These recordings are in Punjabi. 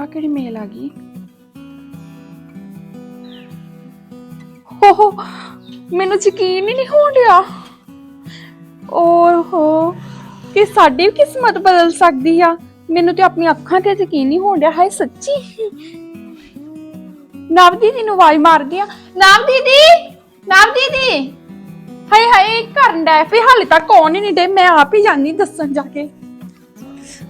ਆ ਕਿਹੜੀ ਮੇਲ ਆ ਗਈ? ਹੋ ਮੈਨੂੰ ਯਕੀਨ ਹੀ ਨਹੀਂ ਹੋਣ ਡਿਆ। ਓਹੋ ਕਿ ਸਾਡੀ ਵੀ ਕਿਸਮਤ ਬਦਲ ਸਕਦੀ ਆ। ਮੈਨੂੰ ਤੇ ਆਪਣੀ ਅੱਖਾਂ ਤੇ ਯਕੀਨ ਨਹੀਂ ਹੋਣ ਡਿਆ ਹੈ ਸੱਚੀ। ਨਵ ਦੀਦੀ ਨੂੰ ਆਵਾਜ਼ ਮਾਰਦੀ ਆ। ਨਵ ਦੀਦੀ ਨਵ ਦੀਦੀ। ਹਾਏ ਹਾਏ ਕਰਨ ਦਾ ਫੇ ਹਾਲੇ ਤੱਕ ਕੌਣ ਹੀ ਨਹੀਂ ਦੇ ਮੈਂ ਆਪ ਹੀ ਜਾਣੀ ਦੱਸਣ ਜਾ ਕੇ।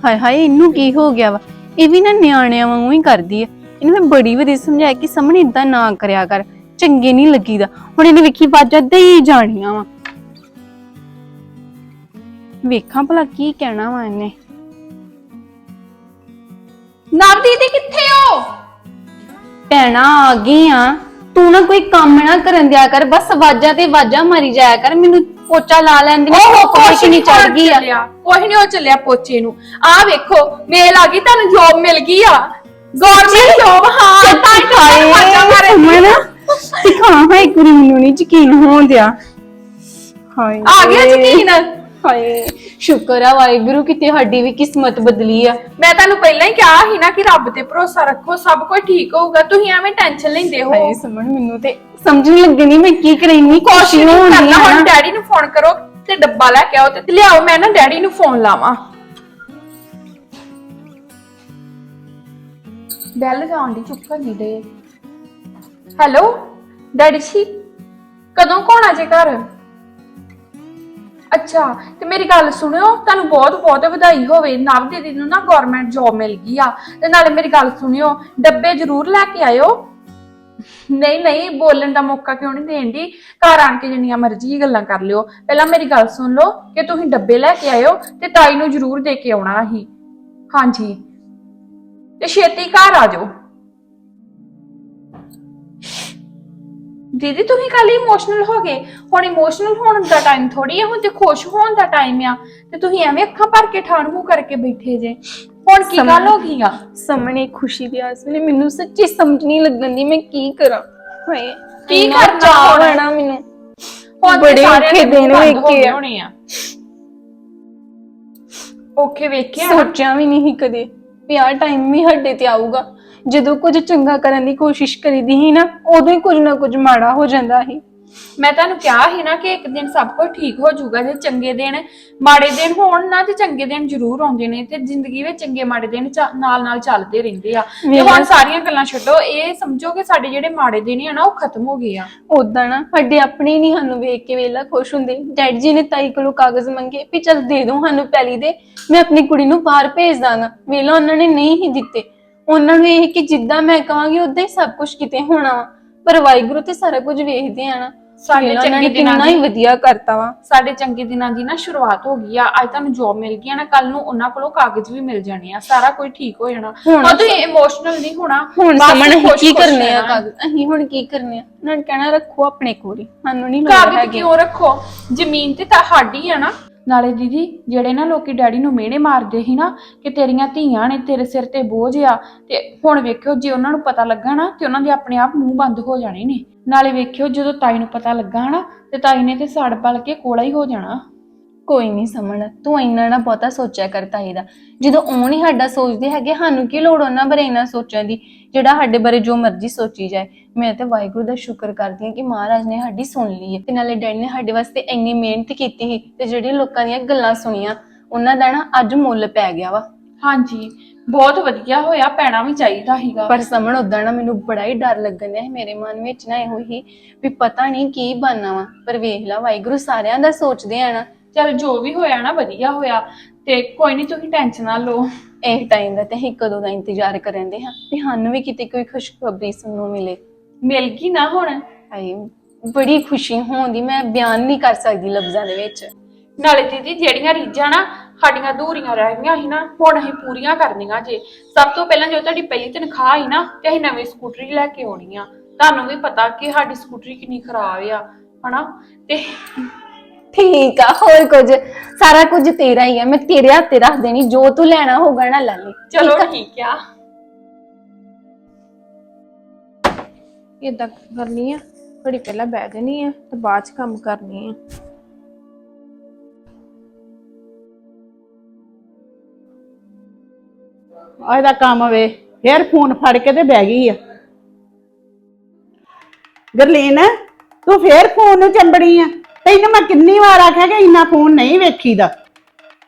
ਹਾਏ ਹਾਏ, ਇਹਨੂੰ ਕੀ ਹੋ ਗਿਆ ਵਾ? ਇਹ ਵੀ ਨਾ ਨਿਆਣਿਆਂ ਵਾਂਗੂ ਹੀ ਕਰਦੀ ਹੈ ਇਹਨੂੰ ਮੈਂ ਬੜੀ ਵਾਰੀ ਸਮਝਾਇਆ ਕਿ ਸਾਹਮਣੇ ਇਦਾਂ ਨਾ ਕਰਿਆ ਕਰ ਚੰਗੇ ਨਹੀਂ ਲੱਗੀਦਾ। ਹੁਣ ਇਹਨੇ ਵੇਖੀ ਵਾਜਾਂ ਦੇਈ ਜਾਣੀਆਂ ਵਾ। ਵੇਖਾਂ ਭਲਾ ਕੀ ਕਹਿਣਾ ਵਾ ਇਹਨੇ। ਨਵ ਦੀਦੀ ਕਿੱਥੇ ਹੋ? ਭੈਣਾ ਆ ਗਈ ਆ ਤੂੰ ਨਾ ਕੋਈ ਕੰਮ ਨਾ ਕਰਨ ਦਿਆ ਕਰ ਬਸ ਵਾਜਾਂ ਤੇ ਵਾਜਾਂ ਮਾਰੀ ਜਾਇਆ ਕਰ ਮੈਨੂੰ ਪੋਚਾ ਲਾ ਲੈਂਦੀ ਓਹੋ ਕੁਛ ਨਹੀਂ ਨਹੀਂ ਚੜ ਗਈ ਆ। ਕੁਛ ਨਹੀਂ ਉਹ ਚੱਲਿਆ ਪੋਚੇ ਨੂੰ। ਆ ਵੇਖੋ ਮੇਲ ਆ ਗਈ ਤੁਹਾਨੂੰ ਜੋਬ ਮਿਲ ਗਈ ਆ। ਗਵਰਨਮੈਂਟ ਜੋਬ ਹਾਂ। ਤਾਂ ਹੀ ਤੁਹਾਨੂੰ ਮਾਰੇ। ਮੈਂ ਸਿਖਾ ਹੈ ਕੁੜੀ ਮੈਨੂੰ ਨਹੀਂ ਯਕੀਨ ਹੋਣ ਦਿਆ। ਹਾਏ ਆ ਗਿਆ ਯਕੀਨ? ਹਾਏ ਸ਼ੁਕਰ ਆ ਵਾਹਿਗੁਰੂ ਕਿਤੇ ਸਾਡੀ ਵੀ ਕਿਸਮਤ ਬਦਲੀ ਆ। ਮੈਂ ਤੁਹਾਨੂੰ ਪਹਿਲਾਂ ਹੀ ਕਿਹਾ ਸੀ ਨਾ ਕਿ ਰੱਬ ਤੇ ਭਰੋਸਾ ਰੱਖੋ ਸਭ ਕੁਝ ਠੀਕ ਹੋਊਗਾ। ਤੁਸੀਂ ਐਵੇਂ ਟੈਨਸ਼ਨ ਲੈਂਦੇ ਹੋ। ਹਾਏ ਸਮਝ ਮੈਨੂੰ ਤੇ ਸਮਝ ਨਹੀਂ ਲੱਗਣੀ ਮੈਂ ਕੀ ਕਰੇਂਗੀ ਨਹੀਂ ਹੋਣੀ ਕਰਨਾ ਹੁਣ ਡੈਡੀ ਨੂੰ ਫੋਨ ਕਰੋ ਤੇ ਡੱਬਾ ਲੈ ਕੇ ਆਓ ਤੇ ਲਿਆਓ ਮੈਂ ਨਾ ਡੈਡੀ ਨੂੰ ਫੋਨ ਲਾਵਾਂ। ਬੈਲ ਜਾਣ ਦੀ ਚੁੱਪ ਨਹੀਂ ਦੇ ਹੈਲੋ ਡੈਡੀ ਜੀ ਕਦੋਂ ਕੌਣ ਆ ਜੇ ਘਰ? ਅੱਛਾ, ਤੇ ਮੇਰੀ ਗੱਲ ਸੁਣਿਓ, ਤੁਹਾਨੂੰ ਬਹੁਤ ਬਹੁਤ ਵਧਾਈ ਹੋਵੇ। ਨਵ ਦੀਦੀ ਨੂੰ ਨਾ ਗਵਰਨਮੈਂਟ ਜੌਬ ਮਿਲ ਗਈ ਆ। ਤੇ ਨਾਲੇ ਮੇਰੀ ਗੱਲ ਸੁਣਿਓ, ਡੱਬੇ ਜ਼ਰੂਰ ਲੈ ਕੇ ਆਇਓ। ਨਹੀਂ ਨਹੀਂ, ਬੋਲਣ ਦਾ ਮੌਕਾ ਕਿਉਂ ਨਹੀਂ ਦੇਣ ਦੀ? ਘਰ ਆਣ ਕੇ ਜਿੰਨੀਆਂ ਮਰਜ਼ੀ ਗੱਲਾਂ ਕਰ ਲਿਓ। ਪਹਿਲਾਂ ਮੇਰੀ ਗੱਲ ਸੁਣ ਲਓ ਕਿ ਤੁਸੀਂ ਡੱਬੇ ਲੈ ਕੇ ਆਇਓ ਤੇ ਤਾਈ ਨੂੰ ਜ਼ਰੂਰ ਦੇ ਕੇ ਆਉਣਾ ਅਸੀਂ। ਹਾਂਜੀ। ਤੇ ਛੇਤੀ ਘਰ ਆ ਜਾਓ। ਦੀਦੀ ਤੁਸੀਂ ਕੱਲ ਇਮੋਸ਼ਨਲ ਹੋ ਗਏ। ਹੁਣ ਇਮੋਸ਼ਨਲ ਹੋਣ ਦਾ ਟਾਈਮ ਥੋੜੀ ਹੈ ਹੁਣ ਤੇ ਖੁਸ਼ ਹੋਣ ਦਾ ਟਾਈਮ ਆ। ਤੇ ਤੁਸੀਂ ਐਵੇਂ ਅੱਖਾਂ ਭਰ ਕੇ ਠਾਣ ਕਰਕੇ ਬੈਠੇ ਜੇ। ਹੁਣ ਕੀ ਗੱਲ ਹੋ ਗਈ ਆ? ਸਾਹਮਣੇ ਖੁਸ਼ੀ ਦੀ ਆਸ ਵੇਲੇ ਮੈਨੂੰ ਸੱਚੀ ਸਮਝ ਨਹੀਂ ਲੱਗਣ ਦੀ ਮੈਂ ਕੀ ਕਰਾਂ। ਹਾਏ ਕੀ ਕਰਨਾ ਹੁਣ? ਮੈਨੂੰ। ਹੁਣ ਬੜੇ ਔਖੇ ਦਿਨ ਵੇਖੇ ਆ। ਹੋਣੇ ਆ। ਔਖੇ ਵੇਖਿਆ? ਸੋਚਿਆ ਵੀ ਨਹੀਂ ਕਦੇ ਵੀ ਆਹ ਟਾਈਮ ਵੀ ਸਾਡੇ ਤੇ ਆਊਗਾ। ਜਦੋਂ ਕੁਝ ਚੰਗਾ ਕਰਨ ਦੀ ਕੋਸ਼ਿਸ਼ ਕਰੀਦੀ ਸੀ ਨਾ ਉਦੋਂ ਹੀ ਕੁਝ ਨਾ ਕੁਝ ਮਾੜਾ ਹੋ ਜਾਂਦਾ ਸੀ। ਮੈਂ ਤੁਹਾਨੂੰ ਕਿਹਾ ਸੀ ਨਾ ਕਿ ਇੱਕ ਦਿਨ ਸਭ ਕੁਝ ਠੀਕ ਹੋ ਜਾਊਗਾ ਜੇ ਚੰਗੇ ਦਿਨ ਮਾੜੇ ਦਿਨ ਹੋਣ ਨਾ ਤੇ ਚੰਗੇ ਦਿਨ ਜ਼ਰੂਰ ਆਉਂਦੇ ਨੇ ਤੇ ਜ਼ਿੰਦਗੀ ਵਿੱਚ ਚੰਗੇ ਮਾੜੇ ਦਿਨ ਚਾ- ਨਾਲ ਨਾਲ ਚੱਲਦੇ ਰਹਿੰਦੇ ਆ। ਤੇ ਹੁਣ ਸਾਰੀਆਂ ਗੱਲਾਂ ਛੱਡੋ ਇਹ ਸਮਝੋ ਕਿ ਸਾਡੇ ਜਿਹੜੇ ਮਾੜੇ ਦਿਨ ਆ ਨਾ ਉਹ ਖਤਮ ਹੋ ਗਏ ਆ। ਉਦਾਂ ਨਾ ਸਾਡੇ ਆਪਣੇ ਨਹੀਂ ਸਾਨੂੰ ਵੇਖ ਕੇ ਵੇਲਾ ਖੁਸ਼ ਹੁੰਦੇ। ਡੈਡ ਜੀ ਨੇ ਤਾਈ ਕੋਲੋਂ ਕਾਗਜ਼ ਮੰਗੇ ਵੀ ਚਲ ਦੇ ਦੋ ਸਾਨੂੰ ਪੈਲੀ ਦੇ ਮੈਂ ਆਪਣੀ ਕੁੜੀ ਨੂੰ ਬਾਹਰ ਭੇਜ ਦਾਂਗਾ। ਵੇਲਾ ਉਹਨਾਂ ਨੇ ਨਹੀਂ ਹੀ ਦਿੱਤੇ। ਉਹਨਾਂ ਨੂੰ ਇਹ ਕਿ ਜਿੱਦਾਂ ਮੈਂ ਕਹਾਂਗੀ ਉਦਾਂ ਹੀ ਸਭ ਕੁਝ ਕਿਤੇ ਹੋਣਾ ਵਾ। ਪਰ ਵਾਹਿਗੁਰੂ ਤੇ ਸਾਰਾ ਕੁਝ ਵੇਖਦੇ ਆ ਨਾ ਸਾਡੇ ਚੰਗੇ ਦਿਨਾਂ ਕਿੰਨਾ ਹੀ ਦੀ- ਵਧੀਆ ਕਰਤਾ ਵਾ। ਸਾਡੇ ਚੰਗੇ ਦਿਨਾਂ ਦੀ ਨਾ ਸ਼ੁਰੂਆਤ ਹੋ ਗਈ ਆ। ਅੱਜ ਤੁਹਾਨੂੰ ਜੌਬ ਮਿਲ ਗਈ ਆ ਨਾ ਕੱਲ ਨੂੰ ਉਹਨਾਂ ਕੋਲੋਂ ਕਾਗਜ਼ ਵੀ ਮਿਲ ਜਾਣੇ ਆ। ਸਾਰਾ ਕੁਝ ਠੀਕ ਹੋ ਜਾਣਾ। ਹੁਣ ਤੁਸੀਂ ਇਮੋਸ਼ਨਲ ਨਹੀਂ ਹੋਣਾ ਹੁਣ ਸਮਣ ਕੀ ਕਰਨੇ ਆ। ਕਾਗਜ਼? ਅਸੀਂ ਹੁਣ ਕੀ ਕਰਨੇ ਆ? ਉਹਨਾਂ ਨੇ ਕਹਿਣਾ ਰੱਖੋ ਆਪਣੇ ਕੋਲ ਹੀ। ਸਾਨੂੰ ਨਹੀਂ ਲੋੜ ਕਾਗਜ਼ ਹੈਗੀ। ਕਿਉਂ ਰੱਖੋ? ਜ਼ਮੀਨ ਤੇ ਤਾਂ ਸਾਡੀ ਆ ਨਾ। ਨਾਲੇ ਦੀਦੀ, ਜਿਹੜੇ ਨਾ ਲੋਕੀ ਡੈਡੀ ਨੂੰ ਮਿਹਣੇ ਮਾਰਦੇ ਸੀ ਨਾ, ਕਿ ਤੇਰੀਆਂ ਧੀਆਂ ਨੇ ਤੇਰੇ ਸਿਰ ਤੇ ਬੋਝ ਆ, ਤੇ ਹੁਣ ਵੇਖਿਓ ਜੇ ਉਹਨਾਂ ਨੂੰ ਪਤਾ ਲੱਗਾ ਨਾ, ਤੇ ਉਹਨਾਂ ਦੇ ਆਪਣੇ ਆਪ ਮੂੰਹ ਬੰਦ ਹੋ ਜਾਣੇ ਨੇ। ਨਾਲੇ ਵੇਖਿਓ ਜਦੋਂ ਤਾਈ ਨੂੰ ਪਤਾ ਲੱਗਾ ਨਾ, ਤੇ ਤਾਈ ਨੇ ਤੇ ਸੜ ਪਲ ਕੇ ਕੋਲਾ ਹੀ ਹੋ ਜਾਣਾ। ਕੋਈ ਨਹੀਂ ਸਮਣ ਤੂੰ ਇੰਨਾ ਨਾ ਬਹੁਤਾ ਸੋਚਿਆ ਕਰ ਤਾਈ ਦਾ। ਜਦੋਂ ਉਹ ਨਹੀਂ ਸਾਡਾ ਸੋਚਦੇ ਹੈਗੇ ਸਾਨੂੰ ਕੀ ਲੋੜ ਉਹਨਾਂ ਬਾਰੇ ਇੰਨਾ ਸੋਚਣ ਦੀ? ਜਿਹੜਾ ਸਾਡੇ ਬਾਰੇ ਜੋ ਮਰਜ਼ੀ ਸੋਚੀ ਜਾਏ। ਮੈਂ ਤੇ ਵਾਹਿਗੁਰੂ ਦਾ ਸ਼ੁਕਰ ਕਰਦੀ ਹਾਂ ਕਿ ਮਹਾਰਾਜ ਨੇ ਸਾਡੀ ਸੁਣ ਲਈ ਹੈ। ਤੇ ਨਾਲੇ ਡੈਡ ਨੇ ਸਾਡੇ ਵਾਸਤੇ ਇੰਨੀ ਮਿਹਨਤ ਕੀਤੀ ਸੀ ਤੇ ਜਿਹੜੇ ਲੋਕਾਂ ਦੀਆਂ ਗੱਲਾਂ ਸੁਣੀਆਂ ਉਹਨਾਂ ਦਾ ਨਾ ਅੱਜ ਮੁੱਲ ਪੈ ਗਿਆ ਵਾ। ਹਾਂਜੀ ਬਹੁਤ ਵਧੀਆ ਹੋਇਆ ਪੈਣਾ ਵੀ ਚਾਹੀਦਾ ਸੀਗਾ। ਪਰ ਸਮਣ ਉਦਾਂ ਨਾ ਮੈਨੂੰ ਬੜਾ ਹੀ ਡਰ ਲੱਗਣ ਡਿਆ ਸੀ। ਮੇਰੇ ਮਨ ਵਿੱਚ ਨਾ ਇਹੋ ਹੀ ਵੀ ਪਤਾ ਨਹੀਂ ਕੀ ਬਣਨਾ ਵਾ। ਪਰ ਵੇਖ ਲਾ ਵਾਹਿਗੁਰੂ ਸਾਰਿਆਂ ਦਾ ਸੋਚਦੇ ਆ ਨਾ। ਚਲ ਜੋ ਵੀ ਹੋਇਆ ਨਾ ਵਧੀਆ ਹੋਇਆ ਤੇ ਕੋਈ ਨਹੀਂ ਤੁਸੀਂ ਟੈਨਸ਼ਨ ਨਾ ਲਓ। ਇਹ ਟਾਈਮ ਦਾ ਤੇ ਅਸੀਂ ਕਦੋਂ ਦਾ ਇੰਤਜ਼ਾਰ ਕਰਨ ਦੇ ਹਾਂ ਵੀ ਸਾਨੂੰ ਵੀ ਕਿਤੇ ਕੋਈ ਖੁਸ਼ਖਬਰੀ ਸੁਣਨ ਨੂੰ ਮਿਲੇ। ਮਿਲ ਗਈ ਨਾ ਹੁਣ? ਹਾਏ ਬੜੀ ਖੁਸ਼ੀ ਹੋਉਂਦੀ ਮੈਂ ਬਿਆਨ ਨਹੀਂ ਕਰ ਸਕਦੀ ਲਫ਼ਜ਼ਾਂ ਦੇ ਵਿੱਚ। ਨਾਲੇ ਦੀਦੀ ਜਿਹੜੀਆਂ ਰੀਝਾਂ ਨਾ ਸਾਡੀਆਂ ਅਧੂਰੀਆਂ ਰਹਿ ਗਈਆਂ ਸੀ ਨਾ ਹੁਣ ਅਸੀਂ ਪੂਰੀਆਂ ਕਰਨੀਆਂ ਜੇ। ਸਭ ਤੋਂ ਪਹਿਲਾਂ ਜੋ ਤੁਹਾਡੀ ਪਹਿਲੀ ਤਨਖਾਹ ਆਈ ਨਾ ਤੇ ਅਸੀਂ ਨਵੀਂ ਸਕੂਟਰੀ ਲੈ ਕੇ ਆਉਣੀ ਆ। ਤੁਹਾਨੂੰ ਵੀ ਪਤਾ ਕਿ ਸਾਡੀ ਸਕੂਟਰੀ ਕਿੰਨੀ ਖਰਾਬ ਆ ਹਨਾ? ਤੇ ਠੀਕ ਆ ਹੋਰ ਕੁਝ? ਸਾਰਾ ਕੁਝ ਤੇਰਾ ਹੀ ਹੈ ਮੈਂ ਤੇਰੇ ਹੱਥੇ ਰੱਖ ਦੇਣੀ ਜੋ ਤੂੰ ਲੈਣਾ ਹੋਗਾ ਨਾ ਲੈ ਲਈ ਚਲੋ ਠੀਕ ਆ। ਇਦਾਂ ਕਰਨੀ ਆ ਬੜੀ ਪਹਿਲਾਂ ਬਹਿ ਜਾਣੀ ਆ ਤੇ ਬਾਅਦ ਚ ਕੰਮ ਕਰਨੀ ਆ। ਆਹ ਦਾ ਕੰਮ ਵੇ ਫੇਰ ਫੋਨ ਫੜ ਕੇ ਤੇ ਬਹਿ ਗਈ ਆ। ਗਰਲੀਨ ਤੂੰ ਫੇਰ ਫੋਨ ਨੂੰ ਚੰਬੜੀ ਆ। ਤੈਨੂੰ ਮੈਂ ਕਿੰਨੀ ਵਾਰ ਆਖਿਆ ਕਿ ਇੰਨਾ ਫੋਨ ਨਹੀਂ ਵੇਖੀਦਾ।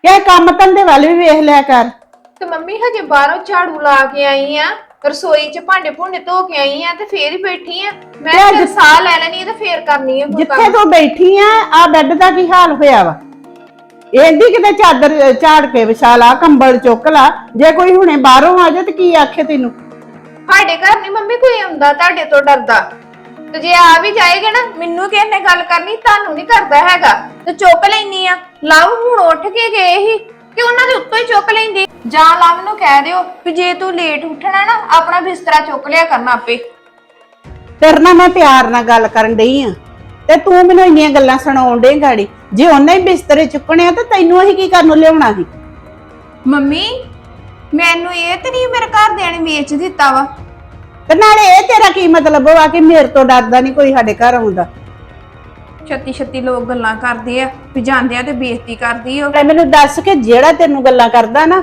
ਇਹ ਕੰਮ ਧੰਦੇ ਵੱਲ ਵੀ ਵੇਖ ਲਿਆ ਕਰ। ਤੇ ਮੰਮੀ ਹਜੇ ਬਾਹਰੋਂ ਝਾੜੂ ਲਾ ਕੇ ਆਈ ਆ ਰਸੋਈ 'ਚ ਭਾਂਡੇ ਭੁੰਡੇ ਧੋ ਕੇ ਆਈ ਆ ਤੇ ਫੇਰ ਹੀ ਬੈਠੀ ਆ। ਮੈਂ ਤੇ ਫਿਰ ਅੱਜ- ਸਾਹ ਲੈ ਲੈਣੀ ਆ ਤੇ ਫੇਰ ਕਰਨੀ ਆ ਕੋਈ ਜਿੱਥੇ ਕੰਮ ਤੂੰ ਬੈਠੀ ਆ ਆ ਬੈੱਡ ਦਾ ਕੀ ਹਾਲ ਹੋਇਆ ਵਾ? ਇਹਦੀ ਕਿਤੇ ਚਾਦਰ ਝਾੜ ਕੇ ਵਿਛਾ ਲਾ ਕੰਬਲ ਚੁੱਕ ਲਾ ਜੇ ਕੋਈ ਹੁਣੇ ਬਾਹਰੋਂ ਆ ਜਾ ਤੇ ਕੀ ਆਖੇ ਤੈਨੂੰ? ਸਾਡੇ ਘਰ ਨਹੀਂ ਮੰਮੀ ਕੋਈ ਆਉਂਦਾ ਤੁਹਾਡੇ ਤੋਂ ਡਰਦਾ। ਤੇ ਜੇ ਆ ਵੀ ਜਾਏਗਾ ਨਾ ਮੈਨੂੰ ਕਿਸੇ ਨੇ ਗੱਲ ਕਰਨੀ ਤੁਹਾਨੂੰ ਨਹੀਂ ਕਰਦਾ ਹੈਗਾ। ਤੇ ਚੁੱਕ ਲੈਣੀ ਆ। ਲਵ ਹੁਣ ਉੱਠ ਕੇ ਗਏ ਸੀ ਕਿ ਉਹਨਾਂ ਦੇ ਉੱਤੋਂ ਹੀ ਚੁੱਕ ਲੈਂਦੇ। ਜਾਂ ਲਵ ਨੂੰ ਕਹਿ ਦਿਓ ਵੀ ਜੇ ਤੂੰ ਲੇਟ ਉੱਠਣਾ ਨਾ ਆਪਣਾ ਬਿਸਤਰਾ ਚੁੱਕ ਲਿਆ ਕਰਨਾ ਆਪੇ। ਤੇਰੇ ਨਾਲ ਮੈਂ ਪਿਆਰ ਨਾਲ ਗੱਲ ਕਰਨ ਡਈ ਆ। ਤੇ ਤੂੰ ਮੈਨੂੰ ਇੰਨੀਆਂ ਗੱਲਾਂ ਸੁਣਾਉਣ ਡੇ ਗਾੜੀ। ਜੇ ਉਹਨੇ ਹੀ ਬਿਸਤਰੇ ਚੁੱਕਣੇ ਆ ਤੇ ਤੈਨੂੰ ਅਸੀਂ ਕੀ ਕਰਨ ਨੂੰ ਲਿਆਉਣਾ ਸੀ? ਮੰਮੀ ਮੈਨੂੰ ਇਹ ਤੇ ਨਹੀਂ ਮੇਰੇ ਘਰ ਦੇ ਨੇ ਵੇਚ ਦਿੱਤਾ ਵਾ। ਤੇ ਨਾਲੇ ਇਹ ਤੇਰਾ ਕੀ ਮਤਲਬ ਵਾ ਕਿ ਮੇਰੇ ਤੋਂ ਡਰਦਾ ਨਹੀਂ ਕੋਈ ਸਾਡੇ ਘਰ ਆਉਂਦਾ ਛੱਤੀ ਛੱਤੀ ਲੋਕ ਗੱਲਾਂ ਕਰਦੇ ਆ ਵੀ ਜਾਂਦੇ ਆ ਤੇ ਬੇਇੱਜ਼ਤੀ ਕਰਦੀ ਆ ਤੇ ਮੈਨੂੰ ਦੱਸ ਕਿ ਜਿਹੜਾ ਤੈਨੂੰ ਗੱਲਾਂ ਕਰਦਾ ਨਾ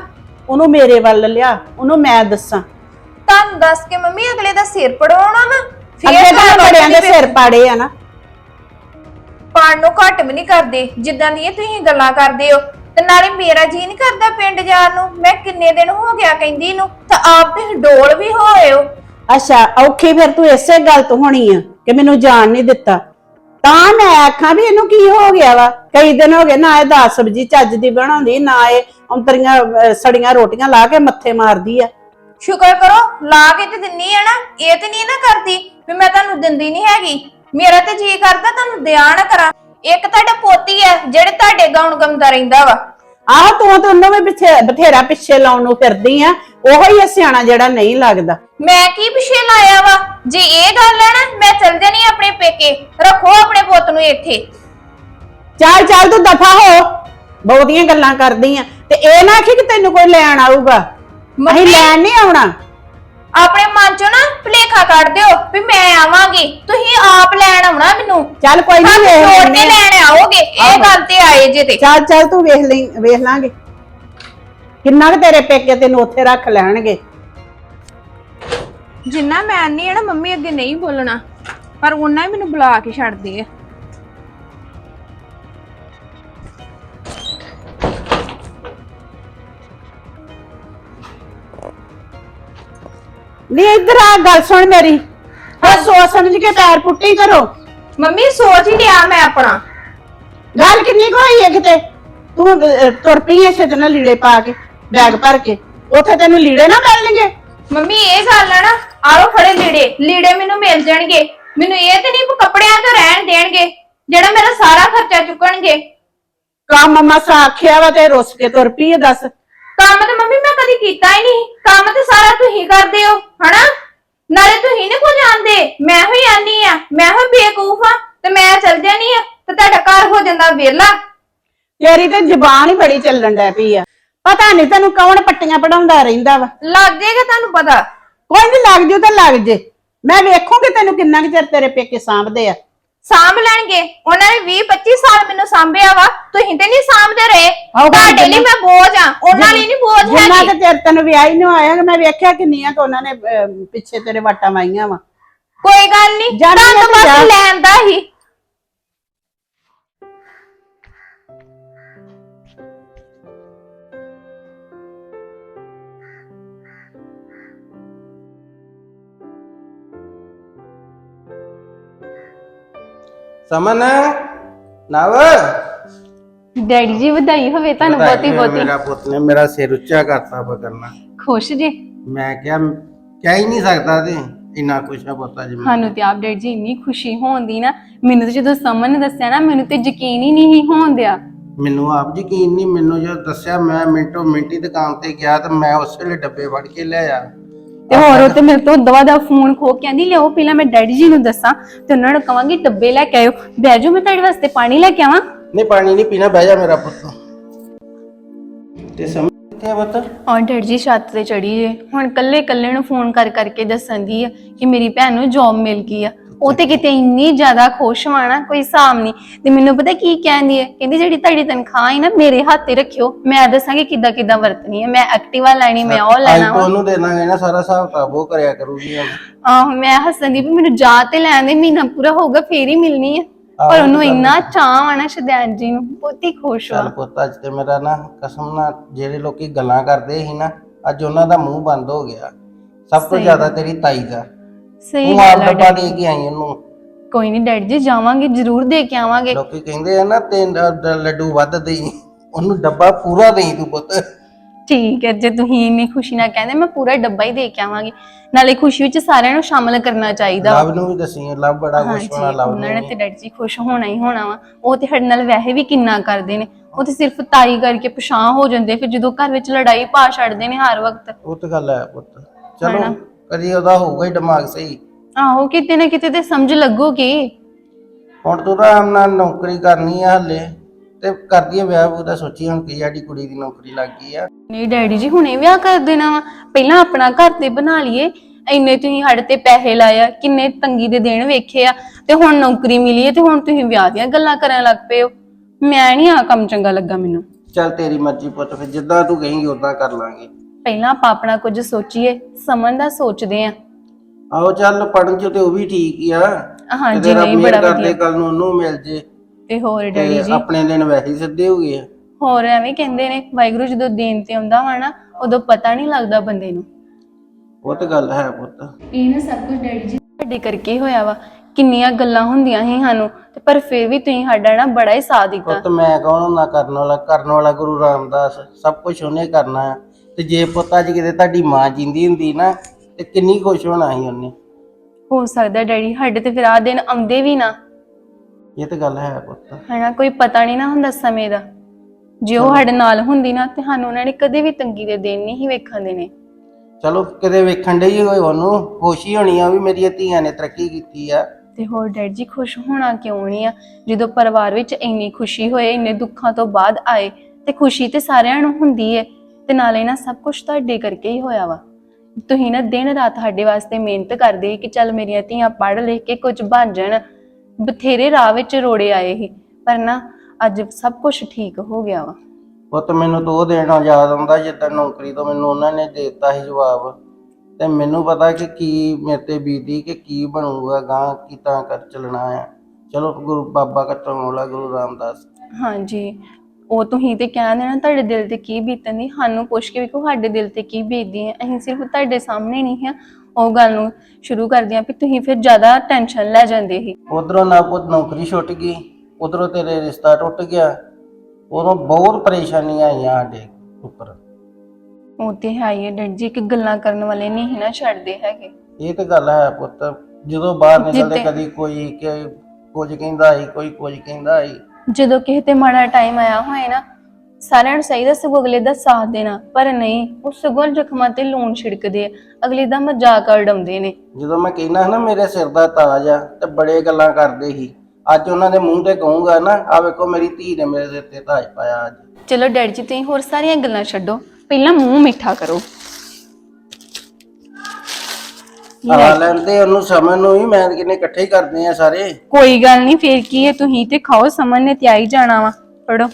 ਉਹਨੂੰ ਮੇਰੇ ਵੱਲ ਲਿਆ ਉਹਨੂੰ ਮੈਂ ਦੱਸਾਂ। ਤੁਹਾਨੂੰ ਦੱਸ ਕੇ ਮੰਮੀ ਅਗਲੇ ਦਾ ਸਿਰ ਪੜਾਉਣਾ ਨਾ ਅੱਗੇ ਤਾਂ ਘਰ ਬੜਿਆਂ ਦੇ ਸਿਰ ਪਾੜੇ ਆ ਨਾ। ਪਾਣ ਨੂੰ ਘੱਟ ਵੀ ਨਹੀਂ ਕਰਦੇ ਜਿੱਦਾਂ ਦੀਆਂ ਤੁਸੀਂ ਗੱਲਾਂ ਕਰਦੇ ਹੋ। ਤੇ ਨਾਲੇ ਮੇਰਾ ਜੀ ਨਹੀਂ ਕਰਦਾ ਪਿੰਡ ਜਾਣ ਨੂੰ ਮੈਂ ਕਿੰਨੇ ਦਿਨ ਹੋ ਗਿਆ ਕਹਿੰਦੀ ਨੂੰ ਤਾਂ ਆਪ ਤੇ ਡੋਲ ਵੀ ਹੋਏ ਹੋ। ਅੱਛਾ ਔਖੀ ਫਿਰ ਤੂੰ ਇਸੇ ਗੱਲ ਤੋਂ ਹੋਣੀ ਆ ਕਿ ਮੈਨੂੰ ਜਾਣ ਨਹੀਂ ਦਿੱਤਾ। ਤਾਂ ਮੈਂ ਆਖਾਂ ਵੀ ਇਹਨੂੰ ਕੀ ਹੋ ਗਿਆ ਵਾ? ਕਈ ਦਿਨ ਹੋ ਗਏ ਨਾ ਇਹ ਦਾਲ ਸਬਜੀ ਚੱਜ ਦੀ ਬਣਾਉਂਦੀ ਨਾ ਇਹ ਅੰਤਰੀਆਂ ਸੜੀਆਂ ਰੋਟੀਆਂ ਲਾ ਕੇ ਮੱਥੇ ਮਾਰਦੀ ਆ। ਸ਼ੁਕਰ ਕਰੋ ਲਾ ਕੇ ਤੇ ਦਿੰਨੀ ਆ ਨਾ ਇਹ ਤੇ ਨਹੀਂ ਨਾ ਕਰਦੀ ਵੀ ਮੈਂ ਤੁਹਾਨੂੰ ਦਿੰਦੀ ਨਹੀਂ ਹੈਗੀ। ਮੇਰਾ ਤੇ ਜੀ ਕਰਦਾ ਤੁਹਾਨੂੰ ਦਿਆ ਨਾ ਕਰਾਂ। ਇੱਕ ਤੁਹਾਡਾ ਪੋਤੀ ਹੈ ਜਿਹੜੇ ਤੁਹਾਡੇ ਗਾਉਣ ਗਮਦਾ ਰਹਿੰਦਾ ਵਾ। ਆਹ ਤੂੰ ਤਾਂ ਉਹਨੂੰ ਵੀ ਬਥੇਰਾ ਪਿੱਛੇ ਲਾਉਣ ਨੂੰ ਫਿਰਦੀ ਆ ਉਹੋ ਹੀ ਆ ਸਿਆਣਾ ਜਿਹੜਾ ਨਹੀਂ ਲੱਗਦਾ। ਮੈਂ ਕੀ ਪਿਛੇ ਲਾਇਆ ਵਾ? ਜੇ ਇਹ ਗੱਲ ਹੈ ਨਾ ਮੈਂ ਚਲ ਜਾਣੀ ਆਂ ਆਪਣੇ ਪੇਕੇ। ਰੱਖੋ ਆਪਣੇ ਪੁੱਤ ਨੂੰ ਇੱਥੇ। ਚੱਲ ਚੱਲ ਤੂੰ ਦਫਾ ਹੋ। ਬਹੁਤੀਆਂ ਗੱਲਾਂ ਕਰਦੀ ਆ। ਤੇ ਇਹ ਨਾ ਆਖੀ ਕਿ ਤੈਨੂੰ ਕੋਈ ਲੈਣ ਆਊਗਾ। ਅਸੀਂ ਮੰਮੀ- ਲੈਣ ਨਹੀਂ ਆਉਣਾ। ਆਪਣੇ ਮਨ ਚੋਂ ਨਾ ਭੁਲੇਖਾ ਕੱਢ ਦਿਓ ਵੀ ਮੈਂ ਆਵਾਂਗੀ। ਤੁਸੀਂ ਆਪ ਲੈਣ ਆਉਣਾ ਮੈਨੂੰ। ਚੱਲ ਕੋਈ ਨਹੀਂ ਵੇਖ ਜੋੜ ਕੇ ਲੈਂਦੇ ਆ। ਲੈਣ ਆਓਗੇ। ਇਹ ਆਹੋ। ਗੱਲ ਤੇ ਆਏ ਜੇ ਤੇ। ਚੱਲ ਚੱਲ ਤੂੰ ਵੇਖ ਲਈ ਵੇਖ ਲਾਂਗੇ। ਕਿੰਨਾ ਕੁ ਤੇਰੇ ਪੇਕੇ ਤੈਨੂੰ ਉੱਥੇ ਰੱਖ ਲੈਣਗੇ। ਜਿੰਨਾ ਮੈਂ ਨਹੀਂ ਹੈ ਨਾ ਮੰਮੀ ਅੱਗੇ ਨਹੀਂ ਬੋਲਣਾ। ਪਰ ਉਹਨਾਂ ਹੀ ਮੈਨੂੰ ਬੁਲਾ ਕੇ ਛੱਡਦੇ ਆ। ਨਹੀਂ ਇੱਧਰ ਆ ਗੱਲ ਸੁਣ ਮੇਰੀ। ਹਾਂ। ਸੋਚ ਸਮਝ ਕੇ ਪੈਰ ਪੁੱਟੀ ਕਰੋ। ਮੰਮੀ ਸੋਚ ਹੀ ਲਿਆ ਮੈਂ ਆਪਣਾ। ਗੱਲ ਕਿੰਨੀ ਕੁ ਹੋਈ ਹੈ ਕਿਤੇ? ਤੂੰ ਅਹ, ਤੁਰ ਪਈ ਐ ਨਾਲ ਲੀੜੇ ਪਾ ਕੇ ਬੈਗ ਭਰ ਕੇ। ਉੱਥੇ ਤੈਨੂੰ ਲੀੜੇ ਨਾ ਮਿਲਣਗੇ? ਮੰਮੀ ਇਹ ਗੱਲ ਹੈ ਨਾ ਆਲੋ ਫੜੇ ਲੀੜੇ ਲੀੜੇ ਮੈਨੂੰ ਮਿਲ ਜਾਣਗੇ। ਮੈਨੂੰ ਇਹ ਤੇ ਨਹੀਂ ਵੀ ਕੱਪੜਿਆਂ ਤੋਂ ਰਹਿਣ ਦੇਣਗੇ ਜਿਹੜਾ ਮੇਰਾ ਸਾਰਾ ਖਰਚਾ ਚੁੱਕਣਗੇ। ਕੰਮ ਮਸਾ ਆਖਿਆ ਵਾ ਤੇ ਰੁੱਸ ਕੇ ਤੁਰ ਪਈ ਦੱਸ। ਕੰਮ ਤੇ ਮੰਮੀ ਮੈਂ ਕਦੀ ਕੀਤਾ ਹੀ ਨਹੀਂ। ਕੰਮ ਤੇ ਸਾਰਾ ਤੁਸੀਂ ਕਰਦੇ ਹੋ ਹਨਾ? ਨਾਲੇ ਤੁਸੀਂ ਨੀ ਕੁਝ ਆਂਦੇ। ਮੈਂ ਹੋਈ ਆਨੀ ਆ ਮੈਂ ਹੋਈ ਬੇਕੂਫ ਆ ਤੇ ਮੈਂ ਚਲ ਜਾਨੀ ਆ ਤੇ ਤੁਹਾਡਾ ਘਰ ਹੋ ਜਾਂਦਾ ਵਿਹਲਾ। ਤੇਰੀ ਤੇ ਜ਼ਬਾਨ ਹੀ ਬੜੀ ਚੱਲਣ ਡੈ ਪਈ ਆ। ਪਤਾ ਨਹੀਂ ਤੈਨੂੰ ਕੌਣ ਪੱਟੀਆਂ ਪੜਾਉਂਦਾ ਰਹਿੰਦਾ ਵਾ। ਲੱਗ ਜਾਏਗਾ ਤੁਹਾਨੂੰ ਪਤਾ। ਕੋਈ ਨਹੀਂ ਲੱਗ ਜੂ ਤਾਂ ਲੱਗ ਜੇ। ਮੈਂ ਵੇਖੂੰਗੀ ਤੈਨੂੰ ਕਿੰਨਾ ਕੁ ਚਿਰ ਤੇਰੇ ਪੇਕੇ ਸਾਂਭਦੇ ਆ। ਸਾਂਭ ਲੈਣਗੇ। ਉਹਨਾਂ ਨੇ 20 25 ਸਾਲ ਮੈਨੂੰ ਸਾਂਭਿਆ ਵਾ। ਤੁਸੀਂ ਤੇ ਨਹੀਂ ਸਾਂਭਦੇ ਰਹੇ। ਆਹੋ, ਤੁਹਾਡੇ ਲਈ ਜਿੰਨਾ- ਮੈਂ ਬੋਝ ਆ। ਉਹਨਾਂ ਲਈ ਨਹੀਂ ਬੋਝ ਜਿੰਨਾ ਹੈਗੀ। ਤੇ ਚਿਰ ਤੈਨੂੰ ਵਿਆਹੀ ਨੂੰ ਆਇਆ ਕਿ ਮੈਂ ਵੇਖਿਆ ਕਿੰਨੀਆਂ ਕਿ ਉਹਨਾਂ ਨੇ ਅਹ, ਪਿੱਛੇ ਤੇਰੇ ਵਾਟਾਂ ਮਾਈਆਂ ਵਾ। ਕੋਈ ਗੱਲ ਨਹੀਂ ਜਾਣੀ ਆ ਤੁਹਾਨੂੰ ਤੇ ਜਾ। ਬਸ ਲੈਣ ਦਾ ਹੀ। ਸਮਨ ਨਵ। ਡੈਡੀ ਜੀ ਵਧਾਈ ਹੋਵੇ ਤੁਹਾਨੂੰ ਬਹੁਤੀ ਬਹੁਤੀ। ਮੇਰਾ ਪੁੱਤ ਨੇ ਮੇਰਾ ਸਿਰ ਉੱਚਾ ਕਰਤਾ ਵਾ ਕਰਨਾ। ਖੁਸ਼ ਜੇ? ਮੈਂ ਕਿਹਾ ਕਹਿ ਹੀ ਨਹੀਂ ਸਕਦਾ ਤੇ ਇੰਨਾ ਕੁਛ ਆ ਪੁੱਤਾ ਜੀ ਮੈਨੂੰ। ਸਾਨੂੰ ਤੇ ਆਪ ਡੈਡੀ ਜੀ ਇੰਨੀ ਖੁਸ਼ੀ ਹੋਉਂਦੀ ਨਾ ਮੈਨੂੰ ਤੇ ਜਦੋਂ ਸਮਨ ਨੇ ਦੱਸਿਆ ਨਾ ਮੈਨੂੰ ਤੇ ਯਕੀਨ ਹੀ ਨਹੀਂ ਹੋਣ ਦਿਆ। ਮੈਨੂੰ ਆਪ ਯਕੀਨ ਨਹੀਂ ਮੈਨੂੰ ਜੋ ਦੱਸਿਆ ਮੈਂ ਮਿੰਟੋ ਮਿੰਟੀ ਦੁਕਾਨ ਤੇ ਗਿਆ ਤੇ ਮੈਂ ਉਸ ਵੇਲੇ ਡੱਬੇ ਵੜ ਕੇ ਲਿਆਇਆ ਤੇ ਹੋਰ ਉਹ ਤੇ ਮੇਰੇ ਤੋਂ ਦਵਾ ਦਾ ਫੋਨ ਖੋ ਕੇ ਆਂਦੀ ਲਿਆਓ ਪਹਿਲਾਂ ਮੈਂ ਡੈਡੀ ਜੀ ਨੂੰ ਦੱਸਾਂ ਤੇ ਉਹਨਾਂ ਨੂੰ ਕਵਾਂਗੀ ਡੱਬੇ ਲੈ ਕੇ ਆਇਓ। ਬਹਿ ਜਾਓ ਮੈਂ ਤੁਹਾਡੇ ਵਾਸਤੇ ਪਾਣੀ ਲੈ ਕੇ ਆਵਾਂ। ਨਹੀਂ ਪਾਣੀ ਨਹੀਂ ਪੀਣਾ ਬਹਿ ਜਾ ਮੇਰਾ ਪੁੱਤ। ਤੇ ਸਮਝ ਕਿੱਥੇ ਆ ਪੁੱਤ? ਔਰ ਡੈਡੀ ਜੀ ਛੱਤ ਤੇ ਚੜੀ ਜੇ। ਹੁਣ ਕੱਲੇ ਕੱਲੇ ਨੂੰ ਫੋਨ ਕਰ ਕਰਕੇ ਦੱਸਣ ਦੀ ਆ ਕਿ ਮੇਰੀ ਭੈਣ ਨੂੰ ਜੌਬ ਮਿਲ ਗਈ ਆ। ਉਹ ਤੇ ਕਿਤੇ ਇੰਨੀ ਜ਼ਿਆਦਾ ਖੁਸ਼ ਹੋਣਾ ਕੋਈ ਹਿਸਾਬ ਨਹੀਂ। ਤੇ ਮੈਨੂੰ ਪਤਾ ਕੀ ਕਹਿੰਦੀ ਹੈ ਕਹਿੰਦੀ ਜਿਹੜੀ ਤੁਹਾਡੀ ਤਨਖਾਹ ਹੈ ਨਾ ਮੇਰੇ ਹੱਥ ਤੇ ਰੱਖਿਓ। ਮੈਂ ਦੱਸਾਂਗੀ ਕਿੱਦਾਂ ਕਿੱਦਾਂ ਵਰਤਣੀ ਹੈ ਮੈਂ ਐਕਟਿਵਾ ਲੈਣੀ ਮੈਂ ਉਹ ਲੈਣਾ ਤੋਂ ਵਾ। ਉਹਨੂੰ ਦੇ ਦਾਂਗੇ ਨਾ ਸਾਰਾ ਹਿਸਾਬ ਕਿਤਾਬ ਉਹ ਕਰਿਆ ਕਰੂਗੀ ਆਹ ਮੈਂ ਹੱਸਣ ਦੀ ਵੀ ਮੈਨੂੰ ਜਾ ਤੇ ਲੈਣ ਦੇ ਮਹੀਨਾ ਪੂਰਾ ਹੋਊਗਾ ਫੇਰ ਹੀ ਮਿਲਣੀ ਹੈ ਆਹੋ, ਪਰ ਉਹਨੂੰ ਤਾਂ ਇੰਨਾ ਚਾਹ ਆਣਾ ਸ਼ਦੈਨ ਜੀ ਨੂੰ ਬਹੁਤ ਹੀ ਖੁਸ਼ ਚੱਲ ਹੋਆ ਪੁੱਤ ਅੱਜ ਤੇ ਮੇਰਾ ਨਾ ਕਸਮ ਨਾਲ ਜਿਹੜੇ ਲੋਕੀ ਗੱਲਾਂ ਕਰਦੇ ਸੀ ਨਾ ਅੱਜ ਉਹਨਾਂ ਦਾ ਮੂੰਹ ਬੰਦ ਹੋ ਗਿਆ। ਸਭ ਤੋਂ ਜ਼ਿਆਦਾ ਤੇਰੀ ਤਾਈ ਦਾ। ਸਹੀ ਤੂੰ ਆਪ ਗੱਲ ਹੈ ਡੱਬਾ। ਦੇ ਕੇ ਆਈ ਉਹਨੂੰ। ਕੋਈ ਨਹੀਂ ਡੈਡੀ ਜੀ ਜਾਵਾਂਗੇ ਜ਼ਰੂਰ ਦੇ ਕੇ ਆਵਾਂਗੇ। ਲੋਕੀ ਕਹਿੰਦੇ ਆ ਨਾ ਡ- ਲੱਡੂ ਵੱਧ ਦੇਈ। ਉਹਨੂੰ ਡੱਬਾ ਪੂਰਾ ਦੇਈ ਤੂੰ ਪੁੱਤ। ਠੀਕ ਹੈ ਜੇ ਤੁਸੀਂ ਇੰਨੀ ਖੁਸ਼ੀ ਨਾਲ ਕਹਿੰਦੇ ਮੈਂ ਪੂਰਾ ਡੱਬਾ ਹੀ ਦੇ ਕੇ ਆਵਾਂਗੀ। ਨਾਲੇ ਖੁਸ਼ੀ ਵਿੱਚ ਸਾਰਿਆਂ ਨੂੰ ਸ਼ਾਮਲ ਕਰਨਾ ਚਾਹੀਦਾ। ਲਵ ਨੂੰ ਵੀ ਦਸੀ ਲਵ ਬੜਾ ਖੁਸ਼ ਹੋਣਾ ਲਵ ਉਹਨਾਂ ਨੇ ਤੇ ਡੈਡੀ ਜੀ ਖੁਸ਼ ਹੋਣਾ ਹੀ ਹੋਣਾ ਵਾ। ਉਹ ਤੇ ਸਾਡੇ ਨਾਲ ਵੈਸੇ ਵੀ ਕਿੰਨਾ ਕਰਦੇ ਨੇ। ਉਹ ਤੇ ਸਿਰਫ ਤਾਈ ਕਰਕੇ ਪਛਾਣ ਹੋ ਜਾਂਦੇ ਫਿਰ ਜਦੋਂ ਘਰ ਵਿੱਚ ਲੜਾਈ ਪਾ ਛੱਡਦੇ ਨੇ ਹਰ ਵਕਤ। ਉਹ ਤਾਂ ਗੱਲ ਹੈ ਪੁੱਤ। ਚਲੋ? ਕਦੀ ਉਹਦਾ ਹੋਊਗਾ ਹੀ ਦਿਮਾਗ ਸਹੀ। ਆਹੋ ਕਿਤੇ ਨਾ ਕਿਤੇ ਤੇ ਸਮਝ ਲੱਗੂਗੀ। ਹੁਣ ਤੂੰ ਆਰਾਮ ਨਾਲ ਨੌਕਰੀ ਕਰਨੀ ਆ ਹਲੇ ਤੇ ਕਰਦੀ ਆ ਵਿਆਹ ਉਹਦਾ ਸੋਚੀ ਹੁਣ ਕੀ ਸਾਡੀ ਕੁੜੀ ਦੀ ਨੌਕਰੀ ਲੱਗ ਗਈ ਆ। ਨਹੀਂ ਡੈਡੀ ਜੀ ਹੁਣੇ ਵਿਆਹ ਕਰ ਦੇਣਾ ਵਾ। ਪਹਿਲਾਂ ਆਪਣਾ ਘਰ ਤੇ ਬਣਾ ਲਈਏ। ਇੰਨੇ ਤੁਸੀਂ ਸਾਡੇ ਤੇ ਪੈਸੇ ਲਾਇਆ ਕਿੰਨੇ ਤੰਗੀ ਦੇ ਦਿਨ ਵੇਖੇ ਆ। ਤੇ ਹੁਣ ਨੌਕਰੀ ਮਿਲੀ ਹੈ ਤੇ ਹੁਣ ਤੁਸੀਂ ਵਿਆਹ ਦੀਆਂ ਗੱਲਾਂ ਕਰਨ ਲੱਗ ਪਏ ਹੋ। ਮੈਂ ਨਹੀਂ ਆ ਕੰਮ ਚੰਗਾ ਲੱਗਾ ਮੈਨੂੰ। ਚੱਲ ਤੇਰੀ ਮਰਜ਼ੀ ਪੁੱਤ ਫਿਰ ਜਿੱਦਾਂ ਤੂੰ ਕਹੇਂਗੀ ਉਦਾਂ ਕਰ ਲਾਂਗੇ। ਪਹਿਲਾਂ ਆਪਾਂ ਆਪਣਾ ਕੁਝ ਸੋਚੀਏ ਸਮਝ ਦਾ ਸੋਚਦੇ ਆ ਆਹੋ ਚੱਲ ਪੜਨ ਚ ਤੇ ਉਹ ਵੀ ਠੀਕ ਹੀ ਆ। ਹਾਂਜੀ ਨਹੀਂ ਬੜਾ ਵਧੀਆ। ਕੱਲ ਨੂੰ ਉਹਨੂੰ ਮਿਲ ਜੇ। ਤੇ ਹੋਰ ਡੈਡੀ ਜੀ? ਆਪਣੇ ਦਿਨ ਵੈਸੇ ਹੀ ਸਿੱਧੇ ਹੋ ਗਏ ਆ। ਹੋਰ ਐਵੇਂ ਕਹਿੰਦੇ ਨੇ ਵਾਹਿਗੁਰੂ ਜਦੋਂ ਦੇਣ ਤੇ ਆਉਂਦਾ ਵਾ ਨਾ ਉਦੋਂ ਪਤਾ ਨਹੀਂ ਲੱਗਦਾ ਬੰਦੇ ਨੂੰ। ਉਹ ਤਾਂ ਗੱਲ ਹੈ ਪੁੱਤ। ਇਹ ਨਾ ਸਭ ਕੁਝ ਡੈਡੀ ਜੀ ਤੁਹਾਡੇ ਕਰਕੇ ਹੀ ਹੋਇਆ ਵਾ। ਕਿੰਨੀਆਂ ਗੱਲਾਂ ਹੁੰਦੀਆਂ ਸੀ ਸਾਨੂੰ ਤੇ ਪਰ ਫਿਰ ਵੀ ਤੁਸੀਂ ਸਾਡਾ ਨਾ ਬੜਾ ਹੀ ਸਾਥ ਦਿੱਤਾ। ਪੁੱਤ ਮੈਂ ਕੌਣ ਹੁੰਦਾ ਕਰਨ ਵਾਲਾ ਕਰਨ ਵਾਲਾ ਗੁਰੂ ਰਾਮਦਾਸ ਸਭ ਕੁਝ ਉਹਨੇ ਕਰਨਾ ਆ। ਤੇ ਜੇ ਪੁੱਤ ਅੱਜ ਕਿਤੇ ਤੁਹਾਡੀ ਮਾਂ ਜਿੰਦੀ ਹੁੰਦੀ ਨਾ ਤੇ ਕਿੰਨੀ ਖੁਸ਼ ਹੋਣਾ ਸੀ ਉਹਨੇ? ਹੋ ਸਕਦਾ ਡੈਡੀ ਸਾਡੇ ਤੇ ਫਿਰ ਆ ਦਿਨ ਆਉਂਦੇ ਵੀ ਨਾ। ਇਹ ਤਾਂ ਗੱਲ ਹੈ ਪੁੱਤ। ਹਨਾ ਕੋਈ ਪਤਾ ਨਹੀਂ ਨਾ ਹੁੰਦਾ ਸਮੇਂ ਦਾ। ਜੇ ਉਹ ਸਾਡੇ ਨਾਲ ਹੁੰਦੀ ਨਾ ਤੇ ਸਾਨੂੰ ਉਹਨਾਂ ਨੇ ਕਦੇ ਵੀ ਤੰਗੀ ਦੇ ਦਿਨ ਨਹੀਂ ਸੀ ਵੇਖਣ ਦੇਣੇ। ਚਲੋ ਕਿਤੇ ਵੇਖਣ ਡਈ ਹੋਏ ਉਹਨੂੰ ਖੁਸ਼ੀ ਹੋਣੀ ਆ ਵੀ ਮੇਰੀਆਂ ਧੀਆਂ ਨੇ ਤਰੱਕੀ ਕੀਤੀ ਆ। ਤੇ ਹੋਰ ਡੈਡ ਜੀ ਖੁਸ਼ ਹੋਣਾ ਕਿਉਂ ਨਹੀਂ ਆ? ਜਦੋਂ ਪਰਿਵਾਰ ਵਿੱਚ ਇੰਨੀ ਖੁਸ਼ੀ ਹੋਏ ਇੰਨੇ ਦੁੱਖਾਂ ਤੋਂ ਬਾਅਦ ਆਏ ਤੇ ਖੁਸ਼ੀ ਤੇ ਸਾਰਿਆਂ ਨੂੰ ਹੁੰਦੀ ਹੈ ਤੇ ਨਾਲੇ ਨਾ ਸਭ ਕੁਝ ਤੁਹਾਡੇ ਕਰਕੇ ਹੀ ਹੋਇਆ ਵਾ। ਤੁਸੀਂ ਨਾ ਦਿਨ ਰਾਤ ਸਾਡੇ ਵਾਸਤੇ ਮਿਹਨਤ ਕਰਦੇ ਕਿ ਚੱਲ ਮੇਰੀਆਂ ਧੀਆਂ ਪੜ੍ਹ ਲਿਖ ਕੇ ਕੁਝ ਬਣ ਜਾਣ। ਬਥੇਰੇ ਰਾਹ ਵਿੱਚ ਰੋੜੇ ਆਏ ਸੀ ਪਰ ਨਾ ਅੱਜ ਸਭ ਕੁਝ ਠੀਕ ਹੋ ਗਿਆ ਵਾ। ਪੁੱਤ ਮੈਨੂੰ ਤਾਂ ਉਹ ਦੇਣਾ ਯਾਦ ਆਉਂਦਾ ਜਿੱਦਾਂ ਨੌਕਰੀ ਤੋਂ ਮੈਨੂੰ ਉਹਨਾਂ ਨੇ ਦੇ ਦਿੱਤਾ ਸੀ ਜਵਾਬ। ਤੇ ਮੈਨੂੰ ਪਤਾ ਕਿ ਕੀ ਮੇਰੇ ਤੇ ਬੀਤੀ ਕਿ ਕੀ ਬਣੂਗਾ ਗਾਂ ਕਿਤਾ ਕਰ ਚੱਲਣਾ ਆ। ਚਲੋ ਗੁਰੂ ਬਾਬਾ ਕਟਾਉਣ ਵਾਲਾ ਗੁਰੂ ਰਾਮਦਾਸ। ਹਾਂਜੀ। ਉਹ ਤੁਸੀਂ ਤੇ ਕਹਿੰਦੇ ਨਾ ਤੁਹਾਡੇ ਦਿਲ ਤੇ ਕੀ ਬੀਤਦੀ ਸਾਨੂੰ ਪੁੱਛ ਕੇ ਵੇਖੋ ਸਾਡੇ ਦਿਲ ਤੇ ਕੀ ਬੀਤਦੀ ਹੈ। ਅਸੀਂ ਸਿਰਫ ਤੁਹਾਡੇ ਸਾਹਮਣੇ ਨਹੀਂ ਹੈ। ਉਹ ਗੱਲ ਨੂੰ ਸ਼ੁਰੂ ਕਰਦੇ ਹਾਂ ਵੀ ਤੁਸੀਂ ਫਿਰ ਜ਼ਿਆਦਾ ਟੈਨਸ਼ਨ ਲੈ ਜਾਂਦੇ ਸੀ। ਉਧਰੋਂ ਨਾ ਪੁੱਤ ਨੌਕਰੀ ਛੁੱਟ ਗਈ ਉਧਰੋਂ ਤੇਰੇ ਰਿਸ਼ਤਾ ਟੁੱਟ ਗਿਆ ਉਦੋਂ ਬਹੁਤ ਪਰੇਸ਼ਾਨੀਆਂ ਆਈਆਂ ਸਾਡੇ ਉੱਪਰ। ਉਹ ਤੇ ਹੈ ਹੀ ਹੈ ਡੈਡ ਜੀ ਕਿ ਗੱਲਾਂ ਕਰਨ ਵਾਲੇ ਨਹੀਂ ਨਾ ਛੱਡਦੇ ਹੈਗੇ। ਇਹ ਤੇ ਗੱਲ ਹੈ ਪੁੱਤ ਜਦੋਂ ਬਾਹਰ ਨਿਕਲਦੇ ਜਿੱਤੇ- ਕਦੀ ਕੋਈ ਕਿ ਕੁਝ ਕਹਿੰਦਾ ਸੀ ਕੋਈ ਕੁਝ ਕਹਿੰਦਾ ਸੀ। ਜਦੋਂ ਕਿਸੇ ਤੇ ਮਾੜਾ ਟਾਈਮ ਆਇਆ ਹੋਏ ਨਾ ਸਾਰਿਆਂ ਨੂੰ ਚਾਹੀਦਾ ਸਗੋਂ ਅਗਲੇ ਦਾ ਸਾਥ ਦੇਣਾ ਪਰ ਨਹੀਂ ਉਹ ਸਗੋਂ ਜ਼ਖਮਾਂ ਤੇ ਲੂਣ ਛਿੜਕਦੇ ਆ ਅਗਲੇ ਦਾ ਮਜ਼ਾਕ ਉਡਾਉਂਦੇ ਨੇ। ਜਦੋਂ ਮੈਂ ਕਹਿਣਾ ਨਾ ਮੇਰੇ ਸਿਰ ਦਾ ਤਾਜ ਆ ਤੇ ਬੜੇ ਗੱਲਾਂ ਕਰਦੇ ਸੀ। ਅੱਜ ਉਹਨਾਂ ਦੇ ਮੂੰਹ ਤੇ ਕਹੂੰਗਾ ਨਾ ਆ ਵੇਖੋ ਮੇਰੀ ਧੀ ਨੇ ਮੇਰੇ ਸਿਰ ਤੇ ਤਾਜ ਪਾਇਆ ਅੱਜ। ਚਲੋ ਡੈਡ ਜੀ ਤੁਸੀਂ ਹੋਰ ਸਾਰੀਆਂ ਗੱਲਾਂ ਛੱਡੋ। ਪਹਿਲਾਂ ਮੂੰਹ ਮਿੱਠਾ ਕਰੋ। ਆ ਲੈਂਦੇ ਉਹਨੂੰ ਸਮਝ ਨੂੰ ਹੀ ਮੈਂ ਕਿਨੇ ਇਕੱਠੇ ਹੀ ਕਰਦੇ ਆ ਸਾਰੇ। ਕੋਈ ਗੱਲ ਨਹੀਂ ਫੇਰ ਕੀ ਹੈ? ਤੁਸੀਂ ਤੇ ਖਾਓ ਸਮਨ ਨੇ ਤੇ ਆਈ ਜਾਣਾ ਵਾ। ਪੜੋ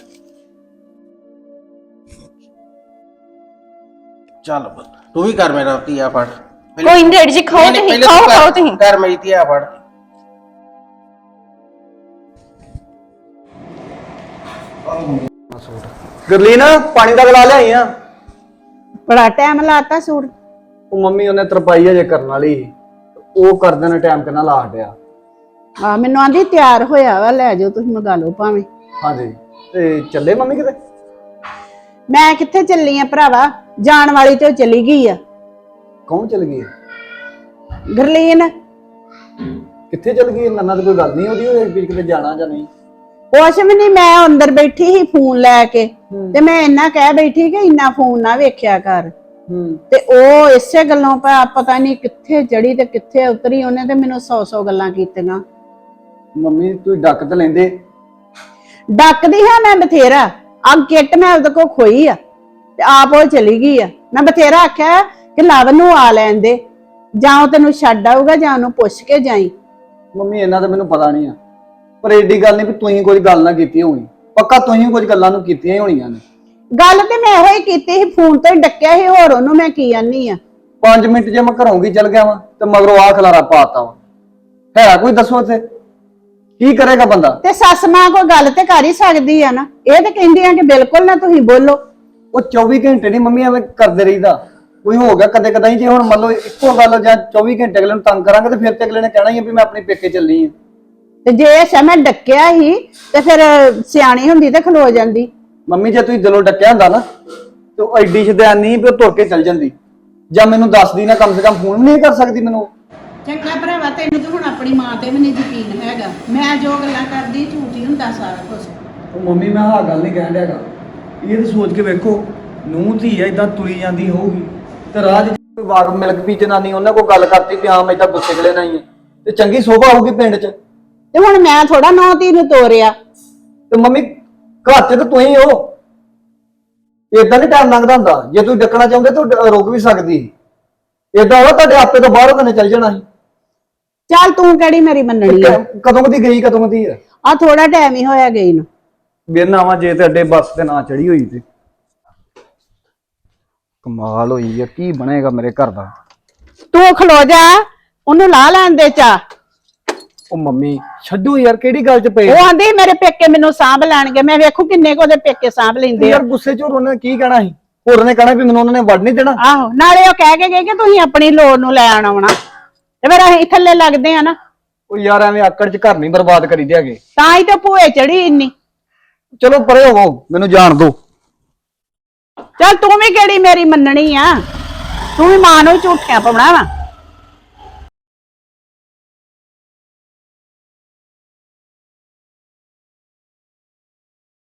ਚੱਲ ਪੁੱਤ ਤੂੰ ਵੀ ਕਰ ਮੇਰਾ ਧੀਆ ਫੜ। ਕੋਈ ਨਹੀਂ ਡੈਡੀ ਜੀ ਖਾਓ ਨਹੀਂ, ਨਹੀਂ, ਤੁਸੀਂ ਪਹਿਲੇ ਖਾਓ ਤੂੰ ਕਰ- ਖਾਓ ਤੁਸੀਂ। ਕਰ ਮੇਰੀ ਧੀਆ ਫੜ। ਗਰਲੀਨ ਪਾਣੀ ਦਾ ਗਲਾ ਲਿਆਈ ਆ। ਬੜਾ ਟਾਈਮ ਲਾਤਾ ਸੂਟ। ਉਹ ਮੰਮੀ ਉਹਨੇ ਤਰਪਾਈ ਅਜੇ ਕਰਨ ਵਾਲੀ ਸੀ। ਉਹ ਕਰਦੇ ਨੇ ਟਾਈਮ ਕਿੰਨਾ ਲਾ ਹਟਿਆ ਆ ਮੈਨੂੰ ਆਂਦੀ ਤਿਆਰ ਹੋਇਆ ਵਾ ਲੈ ਜਾਓ ਤੁਸੀਂ ਮੰਗਾ ਲਓ ਭਾਵੇਂ। ਹਾਂਜੀ। ਤੇ ਚੱਲੇ ਮੰਮੀ ਕਿਤੇ? ਮੈਂ ਕਿੱਥੇ ਚੱਲੀ ਆ ਭਰਾਵਾ? ਜਾਣ ਵਾਲੀ ਤੇ ਉਹ ਚਲੀ ਗਈ ਆ। ਕੌਣ ਚਲ ਗਈ? ਗਰਲੀਨ। ਕਿੱਥੇ ਚਲ ਗਈ? ਨੰਨਾ ਤੇ ਕੋਈ ਗੱਲ ਨਹੀਂ ਉਹਦੀ ਉਹ ਵੀ ਕਿਤੇ ਜਾਣਾ ਜਾਂ ਨਹੀਂ। ਕੁਛ ਵੀ ਨਹੀਂ ਮੈਂ ਅੰਦਰ ਬੈਠੀ ਸੀ ਫੋਨ ਲੈ ਕੇ। ਤੇ ਮੈਂ ਇੰਨਾ ਕਹਿ ਬੈਠੀ ਕਿ ਇੰਨਾ ਫੋਨ ਨਾ ਵੇਖਿਆ ਕਰ। ਤੇ ਉਹ ਇਸੇ ਗੱਲੋਂ ਪਾ ਪਤਾ ਨਹੀਂ ਕਿੱਥੇ ਚੜੀ ਤੇ ਕਿੱਥੇ ਉਤਰੀ ਉਹਨੇ ਤੇ ਮੈਨੂੰ ਸੌ ਸੌ ਗੱਲਾਂ ਕੀਤੀਆਂ। ਮੰਮੀ ਤੂੰ ਡੱਕ ਤੇ ਲੈਂਦੇ? ਡੱਕਦੀ ਹਾਂ ਮੈਂ ਬਥੇਰਾ। ਆ ਕਿੱਟ ਮੈਂ ਉਹਦੇ ਕੋ ਖੋਈ ਆ ਤੇ ਆਪ ਉਹ ਚਲੀ ਗਈ ਆ। ਮੈਂ ਬਥੇਰਾ ਆਖਿਆ ਕਿ ਲਵ ਨੂੰ ਆ ਲੈਣ ਦੇ। ਜਾਂ ਉਹ ਤੈਨੂੰ ਛੱਡ ਆਊਗਾ ਜਾਂ ਉਹਨੂੰ ਪੁੱਛ ਕੇ ਜਾਈ। ਮੰਮੀ ਇਹਨਾਂ ਦਾ ਮੈਨੂੰ ਪਤਾ ਨਹੀਂ ਆ। ਪਰ ਏਡੀ ਗੱਲ ਨਹੀਂ ਵੀ ਤੁਸੀਂ ਕੋਈ ਗੱਲ ਨਾ ਕੀਤੀ ਹੋਣੀ। ਪੱਕਾ ਤੁਸੀਂ ਕੁਝ ਗੱਲਾਂ ਨੂੰ ਕੀਤੀਆਂ ਹੀ ਹੋਣੀਆਂ ਨੇ। ਗੱਲ ਤੇ ਮੈਂ ਇਹੋ ਹੀ ਕੀਤੀ ਸੀ ਫੋਨ ਤੋਂ ਹੀ ਡੱਕਿਆ ਸੀ ਹੋਰ ਉਹਨੂੰ ਮੈਂ ਕੀ ਆਨੀ ਆ? 5 ਮਿੰਟ ਜੇ ਮੈਂ ਘਰੋਂ ਚਲ ਗਿਆ ਵਾਂ ਤੇ ਮਗਰੋਂ ਆ ਖਲਾਰਾ ਪਾਤਾ ਵਾ। ਹੈ ਕੋਈ ਦੱਸੋ ਇੱਥੇ? ਕੀ ਕਰੇਗਾ ਬੰਦਾ? ਤੇ ਸੱਸ ਮਾਂ ਕੋਈ ਗੱਲ ਤੇ ਕਰ ਹੀ ਸਕਦੀ ਆ ਨਾ? ਇਹ ਤੇ ਕਹਿੰਦੀ ਆ ਕਿ ਬਿਲਕੁਲ ਨਾ ਤੁਸੀਂ ਬੋਲੋ। ਉਹ 24 ਘੰਟੇ ਨਹੀਂ ਮੰਮੀ ਐਵੇਂ ਕਰਦੇ ਰਹੀਦਾ। ਕੋਈ ਹੋ ਗਿਆ ਕਦੇ ਕਦਾਈ ਜੇ ਹੁਣ ਮੰਨ ਲਓ ਇੱਕੋ ਗੱਲ ਜਾਂ 24 ਘੰਟੇ ਅਗਲੇ ਨੂੰ ਤੰਗ ਕਰਾਂਗੇ ਤੇ ਫਿਰ ਤੇ ਅਗਲੇ ਨੇ ਕਹਿਣਾ ਹੀ ਆ ਵੀ ਮੈਂ ਆਪਣੇ ਪੇਕੇ ਚੱਲੀ ਆ। ਤੇ ਜੇ ਇਹ ਮੈਂ ਡੱਕਿਆ ਹੀ ਤੇ ਫਿਰ ਸਿਆਣੀ ਹੁੰਦੀ ਤੇ ਖਲੋ ਜਾਂਦੀ। ਮੰਮੀ ਜੇ ਤੁਸੀਂ ਦਿਲੋਂ ਡੱਕਿਆ ਹੁੰਦਾ ਨਾ ਤੇ ਉਹ ਐਡੀ ਸ਼ਦੈਨ ਨਹੀਂ ਵੀ ਉਹ ਤੁਰ ਕੇ ਚੱਲ ਜਾਂਦੀ। ਜਾਂ ਮੈਨੂੰ ਦੱਸਦੀ ਨਾ ਕਮ ਸੇ ਕਮ ਫੋਨ ਵੀ ਨਹੀਂ ਕਰ ਸਕਦੀ ਮੈਨੂੰ। ਚੰਗਾ ਭਰਾਵਾ ਤੈਨੂੰ ਤਾਂ ਹੁਣ ਆਪਣੀ ਮਾਂ ਤੇ ਵੀ ਨਹੀਂ ਯਕੀਨ ਹੈਗਾ। ਮੈਂ ਜੋ ਗੱਲਾਂ ਕਰਦੀ ਝੂਠ ਹੀ ਹੁੰਦਾ ਸਾਰਾ ਕੁਝ ਉਹ ਮੰਮੀ ਮੈਂ ਆਹ ਗੱਲ ਨਹੀਂ ਕਹਿਣ ਡਿਆਗਾ ਇਹ ਤਾਂ ਸੋਚ ਕੇ ਵੇਖੋ ਨੂੰ ਧੀ ਆ ਇਦਾਂ ਤੁਰੀ ਜਾਂਦੀ ਹੋਊਗੀ। ਤੇ ਰਾਜ ਕੋਈ ਵਾਰ ਮਿਲਕ ਪੀ ਜਨਾਨੀ ਉਹਨਾਂ ਕੋਲ ਗੱਲ ਕਰਤੀ ਵੀ ਹਾਂ ਮੈਂ ਤਾਂ ਗੁੱਸੇ ਗਲੇ ਨਹੀਂ ਤੇ ਚੰਗੀ ਸੋਭਾ ਹੋਊਗੀ ਪਿੰਡ 'ਚ। ਤੇ ਹੁਣ ਮੈਂ ਥੋੜਾ ਨੌ ਧੀ ਨੂੰ ਤੋਰਿਆ। ਤੇ ਮੰਮੀ ਘਰ 'ਚ ਤਾਂ ਤੂੰ ਹੀ ਹੋ। ਇਦਾਂ ਨਹੀਂ ਟਾਈਮ ਲੰਘਦਾ ਹੁੰਦਾ। ਜੇ ਤੂੰ ਡੱਕਣਾ ਚਾਹੁੰਦੇ ਤਾਂ ਡ- ਰੁਕ ਵੀ ਸਕਦੀ। ਇਦਾਂ ਹੋਣਾ ਤੁਹਾਡੇ ਆਪੇ ਤੋਂ ਬਾਹਰੋਂ ਕਨੇ ਚੱਲ ਜਾਣਾ ਸੀ। ਚੱਲ ਤੂੰ ਕਿਹੜੀ ਮੇਰੀ ਮੰਨਣੀ ਆ? ਕ- ਕਦੋਂ ਦੀ ਗਈ ਕਦੋਂ ਦੀ ਹੈ ਆ ਥੋੜਾ ਟਾਈਮ ਹੀ ਹੋਇਆ ਗਈ ਨੂੰ। ਬਿਨ ਆਵਾਂ ਜੇ ਤੇ ਅੱਡੇ ਬੱਸ ਤੇ ਨਾ ਚੜੀ ਹੋਈ ਤੇ। ਕਮਾਲ ਹੋਈ ਆ ਕੀ ਬਣੇਗਾ ਮੇਰੇ ਘਰ ਦਾ? ਤੂੰ ਖਲੋ ਜਾ ਉਹਨੂੰ ਲਾ ਲੈਣ ਦੇ ਚਾ ਉਹ ਮੰਮੀ ਛੱਡੋ ਯਾਰ ਕਿਹੜੀ ਗੱਲ 'ਚ ਪਏ? ਉਹ ਆਂਦੀ ਮੇਰੇ ਪੇਕੇ ਮੈਨੂੰ ਸਾਂਭ ਲੈਣਗੇ। ਮੈਂ ਵੇਖੂ ਕਿੰਨੇ ਕੋ ਦੇ ਪੇਕੇ ਸਾਂਭ ਲੈਂਦੇ ਆ। ਯਾਰ ਗੁੱਸੇ 'ਚ ਹੋਰ ਉਹਨੇ ਕੀ ਕਹਿਣਾ ਸੀ? ਹੋਰ ਨੇ ਕਹਿਣਾ ਵੀ ਮੈਨੂੰ ਉਹਨਾਂ ਨੇ ਵੜ ਨਹੀਂ ਦੇਣਾ? ਆਹੋ ਨਾਲੇ ਉਹ ਕਹਿ ਕੇ ਗਏ ਕਿ ਤੁਸੀਂ ਆਪਣੀ ਲੋੜ ਨੂੰ ਲੈ ਆਉਣਾ ਤੇ ਫਿਰ ਅਸੀਂ ਥੱਲੇ ਲੱਗਦੇ ਆ ਨਾ। ਉਹ ਯਾਰ ਐਵੇਂ ਆਕੜ 'ਚ ਘਰ ਨਹੀਂ ਬਰਬਾਦ ਕਰੀ ਦਿਆਗੇ ਤਾਂ ਹੀ ਤੇ ਭੂਏ ਚੜੀ ਇੰਨੀ। ਚਲੋ ਪਰੇ ਹੋਵੋ ਮੈਨੂੰ ਜਾਣ ਦਿਓ ਚੱਲ ਤੂੰ ਵੀ ਕਿਹੜੀ ਮੇਰੀ ਮੰਨਣੀ ਆ? ਤੂੰ ਵੀ ਮਾਂ ਨੂੰ ਝੂਠਿਆਂ ਪਾਉਣਾ ਵਾ।